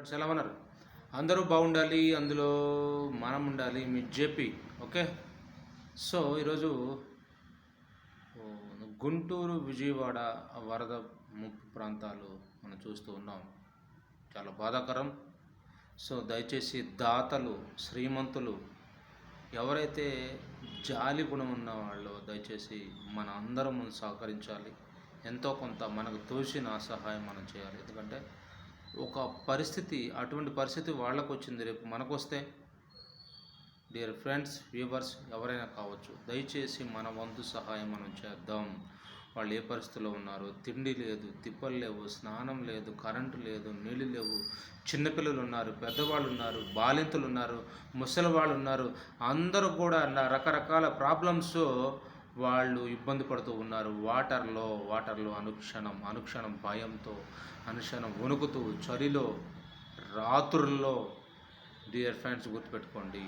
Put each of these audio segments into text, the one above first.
Friends ఎలా ఉన్నారు? అందరూ బాగుండాలి అందులో మనం ఉండాలి మీ జేపీ ఓకే? సో ఈరోజు గుంటూరు విజయవాడ వరద ముప్పు ప్రాంతాలు మనం చూస్తూ ఉన్నాం. చాలా బాధాకరం. సో దయచేసి దాతలు శ్రీమంతులు ఎవరైతే జాలి గుణం ఉన్న వాళ్ళు దయచేసి మన అందరం సహకరించాలి. ఎంతో కొంత మనకు తోచిన సహాయం మనం చేయాలి. ఎందుకంటే ఒక పరిస్థితి అటువంటి పరిస్థితి వాళ్ళకు వచ్చింది రేపు మనకు వస్తే డియర్ ఫ్రెండ్స్ వ్యూవర్స్ ఎవరైనా కావచ్చు దయచేసి మన వంతు సహాయం మనం చేద్దాం. వాళ్ళు ఏ పరిస్థితిలో ఉన్నారు తిండి లేదు తిప్పలు లేవు స్నానం లేదు కరెంటు లేదు నీళ్ళు లేవు చిన్నపిల్లలు ఉన్నారు పెద్దవాళ్ళు ఉన్నారు బాలింతలు ఉన్నారు ముసలి వాళ్ళు ఉన్నారు అందరూ కూడా రకరకాల ప్రాబ్లమ్స్ వాళ్ళు ఇబ్బంది పడుతూ ఉన్నారు. వాటర్లో వాటర్లో అనుక్షణం అనుక్షణం భయంతో అనుక్షణం వణుకుతూ చలిలో రాత్రుల్లో. డియర్ ఫ్రెండ్స్ గుర్తుపెట్టుకోండి.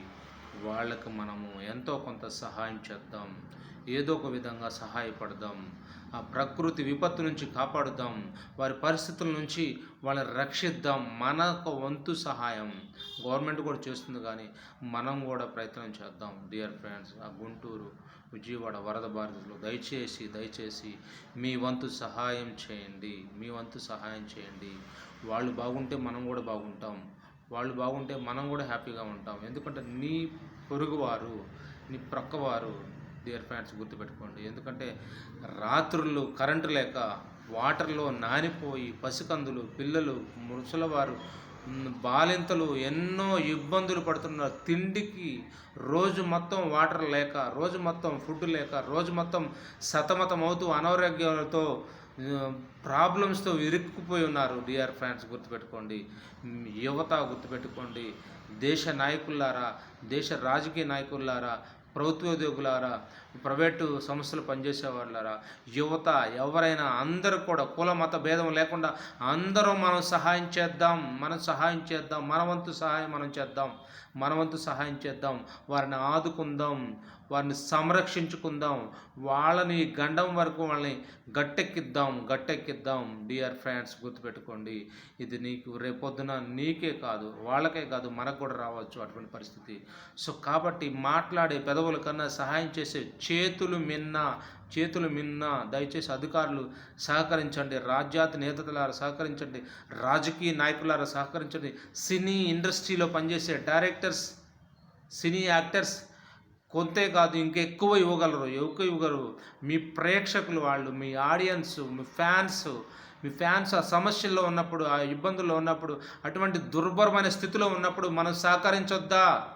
వాళ్ళకి మనము ఎంతో కొంత సహాయం చేద్దాం ఏదో ఒక విధంగా సహాయపడదాం ఆ ప్రకృతి విపత్తు నుంచి కాపాడుదాం వారి పరిస్థితుల నుంచి వాళ్ళని రక్షిద్దాం మనకు వంతు సహాయం. గవర్నమెంట్ కూడా చేస్తుంది కానీ మనం కూడా ప్రయత్నం చేద్దాం. డియర్ ఫ్రెండ్స్ ఆ గుంటూరు విజయవాడ వరద బాధితులు దయచేసి దయచేసి మీ వంతు సహాయం చేయండి. మీ వంతు సహాయం చేయండి. వాళ్ళు బాగుంటే మనం కూడా బాగుంటాం. వాళ్ళు బాగుంటే మనం కూడా హ్యాపీగా ఉంటాం. ఎందుకంటే నీ పొరుగువారు నీ ప్రక్కవారు డియర్ ఫ్రెండ్స్ గుర్తుపెట్టుకోండి. ఎందుకంటే రాత్రులు కరెంటు లేక వాటర్లో నానిపోయి పసికందులు పిల్లలు ముసలవారు బాలింతలు ఎన్నో ఇబ్బందులు పడుతున్నారు తిండికి రోజు మొత్తం వాటర్ లేక రోజు మొత్తం ఫుడ్ లేక రోజు మొత్తం సతమతం అవుతూ అనారోగ్యాలతో ప్రాబ్లమ్స్తో ఇరుక్కుపోయి ఉన్నారు డిఆర్ ఫ్రెండ్స్ గుర్తుపెట్టుకోండి. యువత గుర్తుపెట్టుకోండి. దేశ నాయకులారా దేశ రాజకీయ నాయకులారా ప్రభుత్వ ఉద్యోగులారా ప్రైవేటు సంస్థలు పనిచేసే వాళ్ళారా యువత ఎవరైనా అందరూ కూడా కుల మత భేదం లేకుండా అందరూ మనం సహాయం చేద్దాం మనం సహాయం చేద్దాం మనవంతు సహాయం మనం చేద్దాం మనవంతు సహాయం చేద్దాం వారిని ఆదుకుందాం వారిని సంరక్షించుకుందాం. వాళ్ళని గండం వరకు వాళ్ళని గట్టెక్కిద్దాం గట్టెక్కిద్దాం. డియర్ ఫ్రెండ్స్ గుర్తుపెట్టుకోండి. ఇది నీకు రేపొద్దున నీకే కాదు వాళ్ళకే కాదు మనకు కూడా రావచ్చు అటువంటి పరిస్థితి. సో కాబట్టి మాట్లాడే పెదవుల కన్నా సహాయం చేసే చేతులు మిన్న చేతులు మిన్న దయచేసి అధికారులు సహకరించండి. రాజ్యాతి నేతలారా సహకరించండి. రాజకీయ నాయకులారా సహకరించండి. సినీ ఇండస్ట్రీలో పనిచేసే డైరెక్టర్స్ సినీ యాక్టర్స్ కొంతే కాదు ఇంకెక్కువ ఇవ్వగలరు. ఎక్కువ ఇవ్వగలరు. మీ ప్రేక్షకులు వాళ్ళు మీ ఆడియన్స్ మీ ఫ్యాన్స్ మీ ఫ్యాన్స్ ఆ సమస్యల్లో ఉన్నప్పుడు ఆ ఇబ్బందుల్లో ఉన్నప్పుడు అటువంటి దుర్భరమైన స్థితిలో ఉన్నప్పుడు మనం సహకరించొద్దా?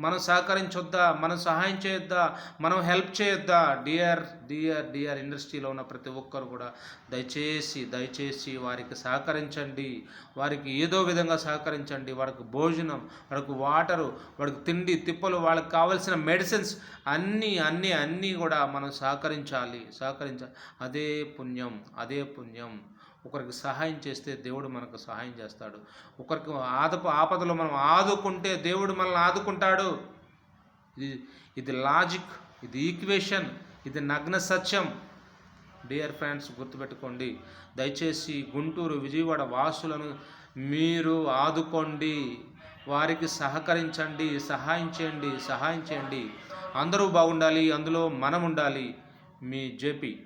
మనం సహకరించొద్దా? మనం సహాయం చేయొద్దా? మనం హెల్ప్ చేయొద్దా? డిఆర్ డిఆర్ డిఆర్ ఇండస్ట్రీలో ఉన్న ప్రతి ఒక్కరు కూడా దయచేసి దయచేసి వారికి సహకరించండి. వారికి ఏదో విధంగా సహకరించండి. వారికి భోజనం వారికి వాటరు వారికి తిండి తిప్పలు వాళ్ళకి కావాల్సిన మెడిసిన్స్ అన్నీ అన్నీ అన్నీ కూడా మనం సహకరించాలి. సహకరించాలి అదే పుణ్యం అదే పుణ్యం. ఒకరికి సహాయం చేస్తే దేవుడు మనకు సహాయం చేస్తాడు. ఒకరికి ఆదపు ఆపదలో మనం ఆదుకుంటే దేవుడు మనల్ని ఆదుకుంటాడు. ఇది ఇది లాజిక్ ఇది ఈక్వేషన్ ఇది నగ్న సత్యం. డియర్ ఫ్రెండ్స్ గుర్తుపెట్టుకోండి. దయచేసి గుంటూరు విజయవాడ వాసులను మీరు ఆదుకోండి. వారికి సహకరించండి సహాయం చేయండి సహాయం చేయండి. అందరూ బాగుండాలి అందులో మనం ఉండాలి. మీ జేపీ.